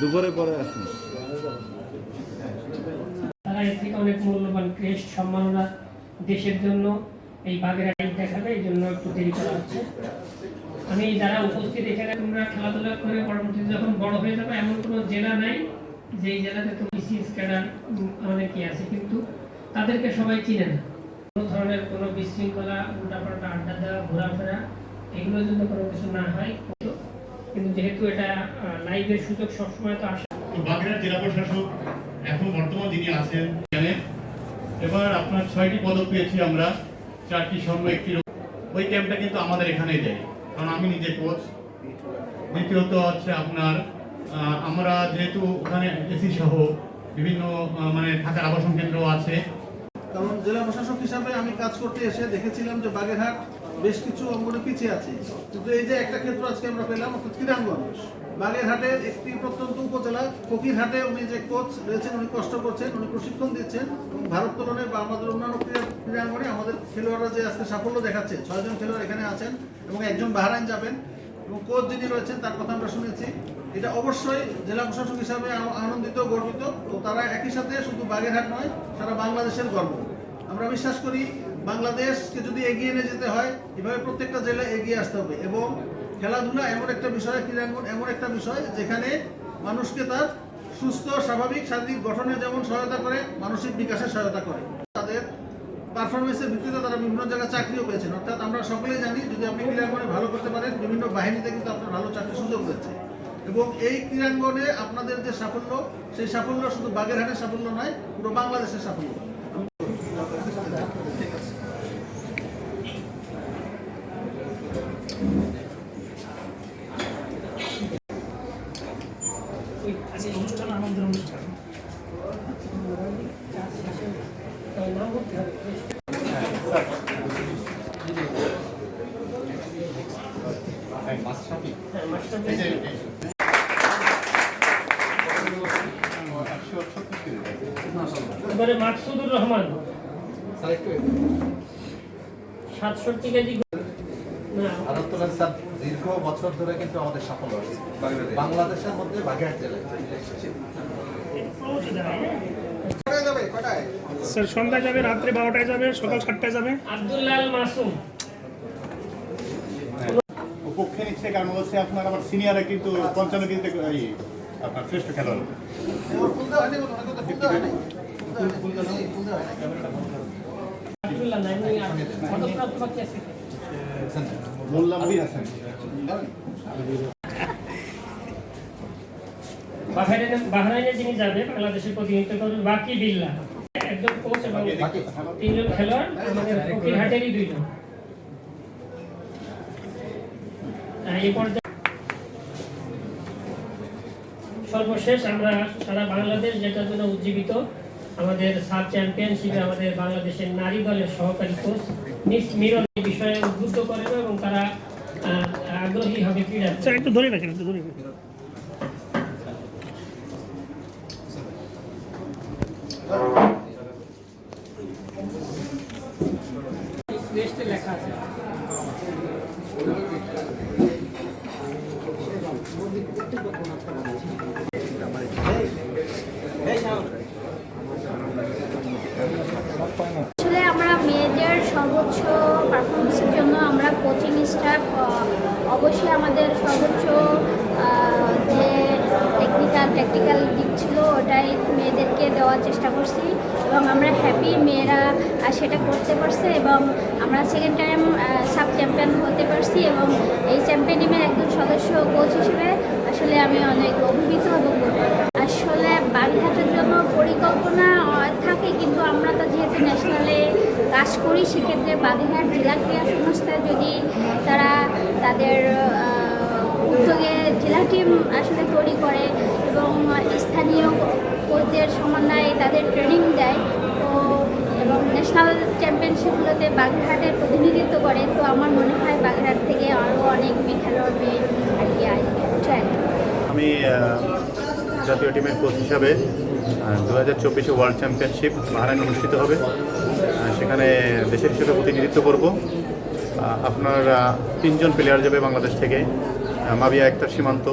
দুপুরে পরে আসুন। তারা এর থেকে অনেক মূল্যবান ক্রেস্ট সম্মাননা দেশের জন্য এই বাগের আইন দেখাবে, এই জন্য একটু দেরি করা হচ্ছে। আমি যারা উপস্থিত এখানে, তোমরা খেলাধুলা করে পরবর্তীতে যখন বড় হয়ে যাবে, এমন কোনো জেলা নাই। যেই জেলাতে তুমি বিসিএস ক্যাডার কি আছে, কিন্তু তাদেরকে সবাই চিনে না। কোনো ধরনের কোনো বিশৃঙ্খলা, উল্টাপাল্টা আড্ডা দেওয়া, ঘোরাফেরা, এগুলোর জন্য কোনো কিছু না হয়। কিন্তু যেহেতু এটা লাইভের সুযোগ সবসময় তো আসে। তো জেলা প্রশাসক এখন বর্তমান যিনি আছেন, জানেন? এবার আপনার ছয়টি পদক পেয়েছি আমরা, চারটি স্বর্ণ, একটি। ওই ক্যাম্পটা কিন্তু আমাদের এখানেই দেয়। কারণ আমি নিজে কোচ দ্বিতীয়ত হচ্ছে আপনার আমরা যেহেতু ওখানে এসি সহ বিভিন্ন মানে থাকার আবাসন কেন্দ্র আছে। কারণ জেলা প্রশাসক হিসাবে আমি কাজ করতে এসে দেখেছিলাম যে বাগেরহাট বেশ কিছু অঙ্গনে পিছিয়ে আছে। কিন্তু এই যে একটা ক্ষেত্র আজকে আমরা পেলাম, অর্থাৎ ক্রীড়াঙ্গন। বাগেরহাটের একটি প্রত্যন্ত উপজেলা, ফকিরহাটে উনি যে কোচ রয়েছেন, উনি কষ্ট করছেন, উনি প্রশিক্ষণ দিচ্ছেন এবং ভারত ভারোত্তোলনে বা আমাদের অন্যান্য ক্রীড়াঙ্গনে আমাদের খেলোয়াড়রা যে আজকে সাফল্য দেখাচ্ছে, ছয়জন খেলোয়াড় এখানে আছেন এবং একজন বাহারাইন যাবেন। এবং কোচ যিনি রয়েছেন, তার কথা আমরা শুনেছি। এটা অবশ্যই জেলা প্রশাসক হিসাবে আনন্দিত, গর্বিত। ও তারা একই সাথে শুধু বাগেরহাট নয়, সারা বাংলাদেশের গর্ব। আমরা বিশ্বাস করি বাংলাদেশকে যদি এগিয়ে নিয়ে যেতে হয়, এভাবে প্রত্যেকটা জেলায় এগিয়ে আসতে হবে। এবং খেলাধুলা এমন একটা বিষয়, ক্রীড়াঙ্গন এমন একটা বিষয়, যেখানে মানুষকে তার সুস্থ, স্বাভাবিক, শারীরিক গঠনে যেমন সহায়তা করে, মানসিক বিকাশে সহায়তা করে। তাদের পারফরমেন্সের ভিত্তিতে তারা বিভিন্ন জায়গায় চাকরিও পেয়েছেন। অর্থাৎ আমরা সকলেই জানি, যদি আপনি ক্রীড়াঙ্গনে ভালো করতে পারেন, বিভিন্ন বাহিনীতে কিন্তু আপনার ভালো চাকরির সুযোগ রয়েছে। এবং এই ক্রীড়াঙ্গনে আপনাদের যে সাফল্য, সেই সাফল্য শুধু বাগেরহাটের সাফল্য নয়, পুরো বাংলাদেশের সাফল্য। নাম করতে হবে হ্যাঁ মাস্টার এবারে মাকসুদুর রহমান। সাতষট্টি কেজি স্যার দীর্ঘ বছর ধরে কিন্তু আমাদের সাফল্য আছে বাংলাদেশের মধ্যে বাগেরহাট জেলায় স্যার সন্ধ্যায় যাবে রাত্রে বারোটায় যাবে সকাল সাতটায় যাবে। আব্দুল্লাল মাসুম। পক্ষে নিচ্ছে কারণ হচ্ছে আপনার আবার সিনিয়রে কিন্তু পঞ্চান্ন কেজিতে আপনার শ্রেষ্ঠ খেলোয়াড়। যিনি যাবে বাংলাদেশের প্রতিনিধিত্ব বাকি বিল্লাহ একজন কোচ এবং তিনজন খেলোয়াড় দুইজন সর্বশেষ আমরা সারা বাংলাদেশ যেটার জন্য উজ্জীবিত আমাদের সাব চ্যাম্পিয়নশিপে আমাদের বাংলাদেশের নারী দলের সহকারী কোচ মিস মিরন এই বিষয়ে উদ্বুদ্ধ করবে এবং তারা আহ, আগ্রহী হবে ক্রীড়া স্যার একটু ধরে রাখেন একটু ধরে রাখেন। লেখা আছে আসলে আমরা মেয়েদের সর্বোচ্চ পারফরমেন্সের জন্য আমরা কোচিং স্টাফ অবশ্যই আমাদের সর্বোচ্চ যে টেকনিক্যাল প্র্যাকটিক্যাল দিক ছিল, ওটাই মেয়েদেরকে দেওয়ার চেষ্টা করছি। এবং আমরা হ্যাপি মেয়েরা সেটা করতে পারছে এবং আমরা সেকেন্ড টাইম সাব চ্যাম্পিয়ন হতে পারছি এবং এই চ্যাম্পিয়ন টিমের একজন সদস্য কোচ হিসেবে আসলে আমি অনেক অভিভূত এবং আসলে বাগেরহাটের জন্য পরিকল্পনা থাকে কিন্তু আমরা তো যেহেতু ন্যাশনালে কাজ করি, সেক্ষেত্রে বাগেরহাট জেলা ক্রীড়া সংস্থায় যদি তারা তাদের উদ্যোগে জেলা টিম আসলে তৈরি করে এবং স্থানীয় কোচদের সমন্বয়ে তাদের ট্রেনিং দেয়। তো এবং ন্যাশনাল চ্যাম্পিয়নশিপগুলোতে বাগেরহাটের প্রতিনিধিত্ব করে। তো আমার মনে হয় বাগেরহাট থেকে আরও অনেক মেয়ে খেলোয়াড় মেয়ে আর আমি জাতীয় টিমের কোচ হিসাবে দু হাজার চব্বিশে ওয়ার্ল্ড চ্যাম্পিয়নশিপ বাহারাইন অনুষ্ঠিত হবে। সেখানে দেশের হিসেবে প্রতিনিধিত্ব করব। আপনার তিনজন প্লেয়ার যাবে বাংলাদেশ থেকে। মাবিয়া একতার সীমান্ত,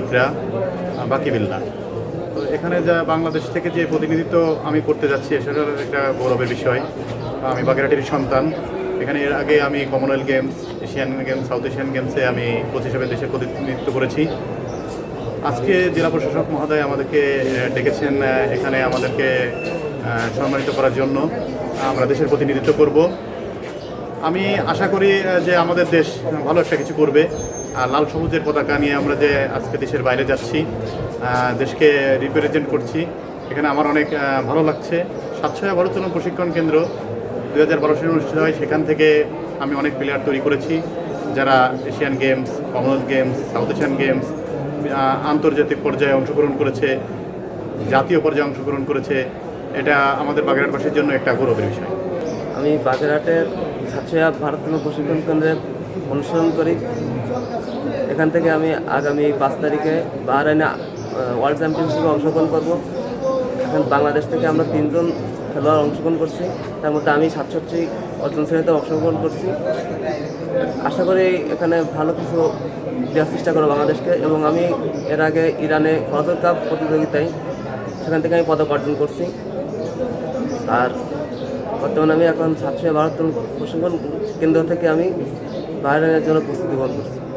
ইকরা, বাকি বিল্লা। তো এখানে যা বাংলাদেশ থেকে যে প্রতিনিধিত্ব আমি করতে যাচ্ছি সেটার একটা গৌরবের বিষয়। আমি বাগেরহাটের সন্তান। এখানে এর আগে আমি Commonwealth games Asian games South Asian গেমসে আমি কোচ হিসেবে দেশের প্রতিনিধিত্ব করেছি। আজকে জেলা প্রশাসক মহোদয় আমাদেরকে ডেকেছেন এখানে আমাদেরকে সম্মানিত করার জন্য। আমরা দেশের প্রতিনিধিত্ব করব। আমি আশা করি যে আমাদের দেশ ভালো একটা কিছু করবে। আর লাল সবুজের পতাকা নিয়ে আমরা যে আজকে দেশের বাইরে যাচ্ছি দেশকে রিপ্রেজেন্ট করছি, এখানে আমার অনেক ভালো লাগছে। সাতশয়া ভারতন প্রশিক্ষণ কেন্দ্র দু হাজার বারো সালে অনুষ্ঠিত হয়, সেখান থেকে আমি অনেক প্লেয়ার তৈরি করেছি, যারা Asian games, Commonwealth games, South Asian games আন্তর্জাতিক পর্যায়ে অংশগ্রহণ করেছে, জাতীয় পর্যায়ে অংশগ্রহণ করেছে। এটা আমাদের বাগেরহাটবাসীর জন্য একটা গৌরবের বিষয়। আমি বাগেরহাটের সাতশিয়া ভারতীয় প্রশিক্ষণ কেন্দ্রে অনুসরণ করি। এখান থেকে আমি আগামী পাঁচ তারিখে বাহরাইনে ওয়ার্ল্ড চ্যাম্পিয়নশিপে অংশগ্রহণ করব। এখন বাংলাদেশ থেকে আমরা তিনজন খেলোয়াড় অংশগ্রহণ করছি। তার মধ্যে আমি সাতষট্টি অর্জন শ্রেণীতে অংশগ্রহণ করছি। আশা করি এখানে ভালো কিছু দেওয়ার চেষ্টা করব বাংলাদেশকে এবং আমি এর আগে ইরানে ফজর কাপ প্রতিযোগিতায় সেখান থেকে আমি পদক অর্জন করছি। আর বর্তমানে আমি এখন সাতশো ভারত প্রশিক্ষণ কেন্দ্র থেকে আমি বাইরের জন্য প্রস্তুতি গ্রহণ করছি।